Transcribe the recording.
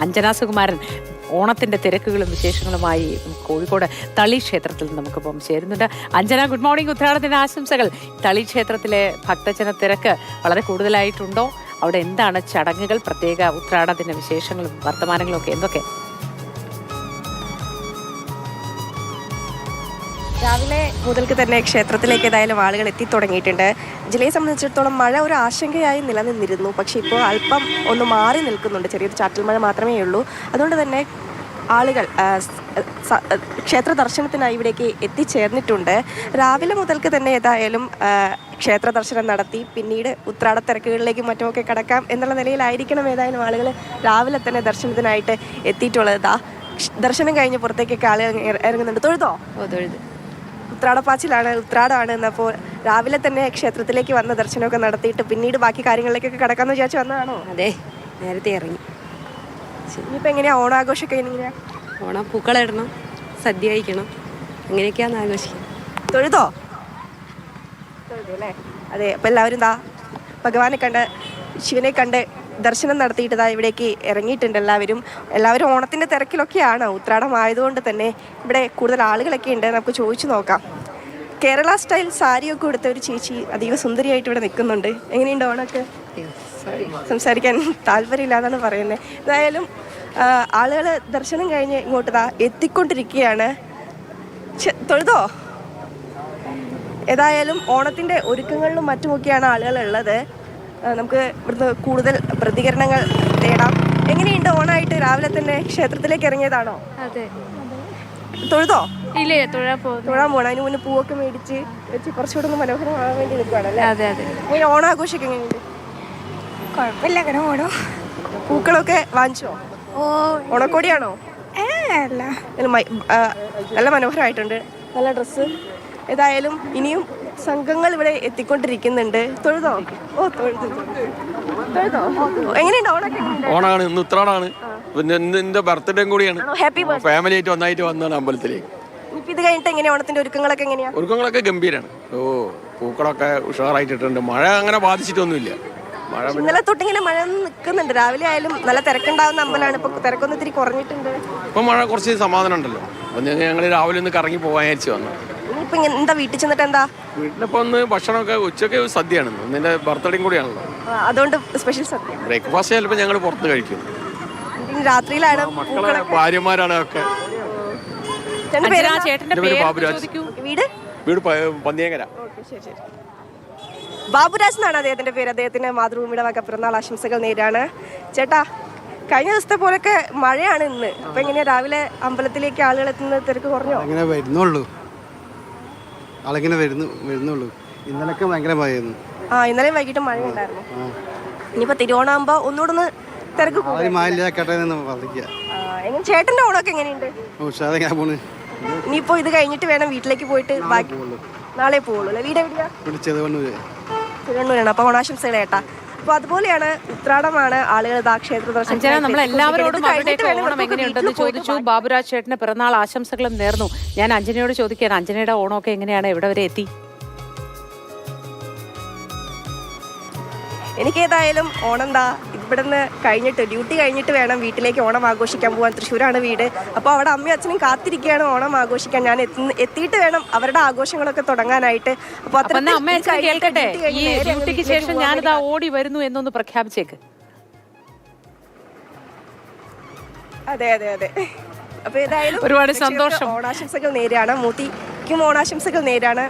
അഞ്ജന സുകുമാരൻ ഓണത്തിന്റെ തിരക്കുകളും വിശേഷങ്ങളുമായി കോഴിക്കോട് തളി ക്ഷേത്രത്തിൽ നമുക്കിപ്പം ചേരുന്നുണ്ട്. അഞ്ജന ഗുഡ് മോർണിംഗ് ഉത്രാടത്തിന്റെ ആശംസകൾ. തളി ക്ഷേത്രത്തിലെ ഭക്തജന തിരക്ക് വളരെ കൂടുതലായിട്ടുണ്ടോ? അവിടെ എന്താണ് ചടങ്ങുകൾ? പ്രത്യേക ഉത്രാടത്തിന്റെ വിശേഷങ്ങളും വർത്തമാനങ്ങളും ഒക്കെ എന്തൊക്കെ? രാവിലെ മുതൽക്ക് തന്നെ ക്ഷേത്രത്തിലേക്ക് ഏതായാലും ആളുകൾ എത്തിത്തുടങ്ങിയിട്ടുണ്ട് ജില്ലയെ സംബന്ധിച്ചിടത്തോളം മഴ ഒരു ആശങ്കയായി നിലനിന്നിരുന്നു. പക്ഷേ ഇപ്പോൾ അല്പം ഒന്ന് മാറി നിൽക്കുന്നുണ്ട്. ചെറിയൊരു ചാറ്റൽ മഴ മാത്രമേ ഉള്ളൂ. അതുകൊണ്ട് തന്നെ ആളുകൾ ക്ഷേത്ര ദർശനത്തിനായി ഇവിടേക്ക് എത്തിച്ചേർന്നിട്ടുണ്ട്. രാവിലെ മുതൽക്ക് തന്നെ ഏതായാലും ക്ഷേത്ര ദർശനം നടത്തി. പിന്നീട് ഉത്രാട തിരക്കുകളിലേക്കും മറ്റുമൊക്കെ കടക്കാം എന്നുള്ള നിലയിലായിരിക്കണം ഏതായാലും ആളുകൾ രാവിലെ തന്നെ ദർശനത്തിനായിട്ട് എത്തിയിട്ടുള്ളത്. ദർശനം കഴിഞ്ഞ് പുറത്തേക്കൊക്കെ ആളുകൾ ഇറ- ഇറങ്ങുന്നുണ്ട്. തൊഴുതോ. ഉത്രാടപ്പാച്ചിലാണ് ഉത്രാടമാണ് എന്നപ്പോൾ രാവിലെ തന്നെ ക്ഷേത്രത്തിലേക്ക് വന്ന ദർശനമൊക്കെ നടത്തിയിട്ട് പിന്നീട് ബാക്കി കാര്യങ്ങളിലേക്കൊക്കെ കിടക്കാന്ന് വിചാരിച്ചു വന്നതാണോ? അതെ നേരത്തെ ഇറങ്ങി. ഇനിയിപ്പോൾ എങ്ങനെയാ? ഓണാഘോഷമൊക്കെ എങ്ങനെയാ? ഓണം പൂക്കളിടണം സദ്യ കഴിക്കണം അങ്ങനെയൊക്കെയാണ് ആഘോഷിക്കുന്നത് തൊഴുതോ? തൊഴുതു അല്ലേ? അതെ അപ്പോൾ എല്ലാവരും ദാ ഭഗവാനെ കണ്ട് ശിവനെ കണ്ട് ദർശനം നടത്തിയിട്ട് ദാ ഇവിടേക്ക് ഇറങ്ങിയിട്ടുണ്ട് എല്ലാവരും. എല്ലാവരും ഓണത്തിന്റെ തിരക്കിലൊക്കെയാണ്. ഉത്രാടം ആയതുകൊണ്ട് തന്നെ ഇവിടെ കൂടുതൽ ആളുകളൊക്കെ ഉണ്ട്. നമുക്ക് ചോദിച്ചു നോക്കാം. കേരള സ്റ്റൈൽ സാരിയൊക്കെ കൊടുത്ത ഒരു ചേച്ചി അതീവ സുന്ദരിയായിട്ട് ഇവിടെ നിൽക്കുന്നുണ്ട്. എങ്ങനെയുണ്ട് ഓണമൊക്കെ? സംസാരിക്കാൻ താല്പര്യമില്ല എന്നാണ് പറയുന്നത്. എന്തായാലും ആളുകൾ ദർശനം കഴിഞ്ഞ് ഇങ്ങോട്ട് ദാ എത്തിക്കൊണ്ടിരിക്കുകയാണ്. തൊഴുതോ? ഏതായാലും ഓണത്തിന്റെ ഒരുക്കങ്ങളിലും മറ്റുമൊക്കെയാണ് ആളുകൾ ഉള്ളത്. നമുക്ക് ഇവിടുന്ന് കൂടുതൽ പ്രതികരണങ്ങൾ തേടാം. എങ്ങനെയുണ്ട് ഓണായിട്ട് രാവിലെ തന്നെ ക്ഷേത്രത്തിലേക്ക് ഇറങ്ങിയതാണോ? അതെ. തൊഴുതോ? ഇല്ലേ തൊഴാൻ തൊഴാൻ പോകണം അതിന് മുന്നേ പൂവൊക്കെ മേടിച്ച് വെച്ച് കുറച്ചുകൂടെ ഒന്ന് മനോഹരമാകാൻ വേണ്ടി നിൽക്കുകയാണല്ലേ അതെ അതെ. ഇങ്ങനെ ഓണാഘോഷമൊക്കെ എങ്ങനെയുണ്ട്? കുഴപ്പമില്ല അങ്ങനെ ഓടും പൂക്കളൊക്കെ വാങ്ങിച്ചോ? ഓ ഓണക്കോടിയാണോ? അല്ല. നല്ല മനോഹരമായിട്ടുണ്ട്. നല്ല ഡ്രസ്സ്. ഏതായാലും ഇനിയും സംഘങ്ങൾ ഇവിടെ എത്തിക്കൊണ്ടിരിക്കുന്നുണ്ട്. തൊഴുതോ? ഓ തൊഴുതു. തൊഴുതോ? എങ്ങനെയുണ്ട്? ഓണൊക്കെ? ഓണാണ്. ഇന്ന് ഉത്രാടാണ്. പിന്നെ എന്റെ ബർത്ത്ഡേയും കൂടിയാണ്. ഹാപ്പി ഫാമിലി ആയിട്ട് ഒന്നായിട്ട് വന്നതാണ് അമ്പലത്തിലേക്ക് ഇത് കഴിഞ്ഞിട്ട് എങ്ങനെയാ? ഓണത്തിന്റെ ഒരുക്കങ്ങളൊക്കെ എങ്ങനെയാ? ഒരുക്കങ്ങളൊക്കെ ഗംഭീരാണ്. ഓ പൂക്കളൊക്കെ ഉഷാറായിട്ടിട്ടുണ്ട്. മഴ അങ്ങനെ ബാധിച്ചിട്ടൊന്നുമില്ല. മഴ ഇന്നലെ തൊട്ടിങ്ങനെ മഴ നിൽക്കുന്നുണ്ട് രാവിലെ ആയാലും നല്ല തിരക്കുണ്ടാവുന്ന അമ്പലമാണ്. ഇപ്പൊ തിരക്കൊന്ന് ഇത്തിരി കുറഞ്ഞിട്ടുണ്ട്. ഇപ്പൊ മഴ കുറച്ച് സമാധാനം ഉണ്ടല്ലോ. അപ്പം ഞങ്ങൾ രാവിലെ ഒന്ന് കറങ്ങി പോകാൻ വിചാരിച്ചു വന്നു. ഇങ്ങനെ എന്താ വീട്ടിൽ ചെന്നിട്ട് എന്താ? വീട്ടിലിപ്പോ ഒന്ന് ഭക്ഷണമൊക്കെ ഉച്ചയ്ക്ക് സദ്യയാണ്. നിന്റെ ബർത്ത്ഡേയും കൂടിയാണല്ലോ. ആ, അതുകൊണ്ട് സ്പെഷ്യൽ സദ്യ. ബ്രേക്ക്ഫാസ്റ്റ് ചിലപ്പോൾ ഞങ്ങൾ പുറത്ത് കഴിക്കും. ഇനി രാത്രിയിലാണ് മക്കളെ ഭാര്യമാരാണ് ഒക്കെ. പേര് ചേട്ടന്റെ പേര് പേര് ബാബുരാജ്. ചോദിക്കൂ? വീട്? വീട് പ- പന്നിയേങ്കര ഓക്കേ, ശരി, ശരി. ബാബുരാജ് എന്നാണ് അദ്ദേഹത്തിന്റെ പേര്. അദ്ദേഹത്തിന് മാതൃഭൂമിയുടെ വക പിറന്നാൾ ആശംസകൾ നേരാണ് ചേട്ടാ കഴിഞ്ഞ ദിവസത്തെ പോലൊക്കെ മഴയാണ് ഇന്ന്. അപ്പൊ എങ്ങനെയാ രാവിലെ അമ്പലത്തിലേക്ക് ആളുകൾ എത്തുന്ന തിരക്ക് കുറഞ്ഞോ? അങ്ങനെ വരുന്നുള്ളൂ. ആളിങ്ങനെ വരുന്നു വരുന്നുള്ളൂ. ഇന്നലൊക്കെ ഭയങ്കര മഴയായിരുന്നു. ആ ഇന്നലെ വൈകിട്ട് മഴ ഉണ്ടായിരുന്നു. ആ. ഇനിയിപ്പോ തിരുവോണാകുമ്പോ ഒന്നുകൂടെ ഒന്ന് തിരക്ക് ആരും മഴ ഇല്ലാക്കട്ടെ എന്ന് പറഞ്ഞിരിക്കുക എങ്ങനെ ചേട്ടന്റെ ഓണമൊക്കെ എങ്ങനെയുണ്ട്? ഉഷാദെങ്ങനെ പോണ്. ഇനിയിപ്പോ ഇത് കഴിഞ്ഞിട്ട് വേണം വീട്ടിലേക്ക് പോയിട്ട് ബാക്കി നാളെ പോവുള്ളൂ അല്ലേ? വീട് എവിടെയാ ഇവിടെ ചെറുവണ്ണൂര്. തിരുവണ്ണൂരാണ്. അപ്പൊ ഓണാശംസകൾ ഏട്ടാ. അപ്പൊ അതുപോലെയാണ് ഉത്രാടമാണ് ആളുകൾ ഇതാ ക്ഷേത്ര ദർശനം നമ്മൾ എല്ലാവരോടും ഓണം എങ്ങനെയുണ്ടെന്ന് ചോദിച്ചു. ബാബുരാജ് ചേട്ടന് പിറന്നാൾ ആശംസകളും നേർന്നു. ഞാൻ അഞ്ജനയോട് ചോദിക്കുകയാണ് അഞ്ജനയുടെ ഓണമൊക്കെ എങ്ങനെയാണ്? എവിടെ വരെ എത്തി? എനിക്ക് ഏതായാലും ഓണം എന്താ ഇവിടുന്ന് കഴിഞ്ഞിട്ട് ഡ്യൂട്ടി കഴിഞ്ഞിട്ട് വേണം വീട്ടിലേക്ക് ഓണം ആഘോഷിക്കാൻ പോകാൻ തൃശ്ശൂരാണ് വീട്. അപ്പോൾ അവിടെ അമ്മയും അച്ഛനും കാത്തിരിക്കുകയാണ് ഓണം ആഘോഷിക്കാൻ. ഞാൻ എത്തിയിട്ട് വേണം അവരുടെ ആഘോഷങ്ങളൊക്കെ തുടങ്ങാനായിട്ട്. അപ്പോൾ കേൾക്കട്ടെ? ഈ ഡ്യൂട്ടിക്ക് ശേഷം ഞാനിതാ ഓടി വരുന്നു എന്നൊന്ന് പ്രഖ്യാപിച്ചേക്ക്. അതെ അതെ അതെ. അപ്പോൾ ഏതായാലും ഒരുപാട് സന്തോഷം. ഓണാശംസകൾ നേരെയാണ്. മൂത്തിക്കും ഓണാശംസകൾ നേരാണ്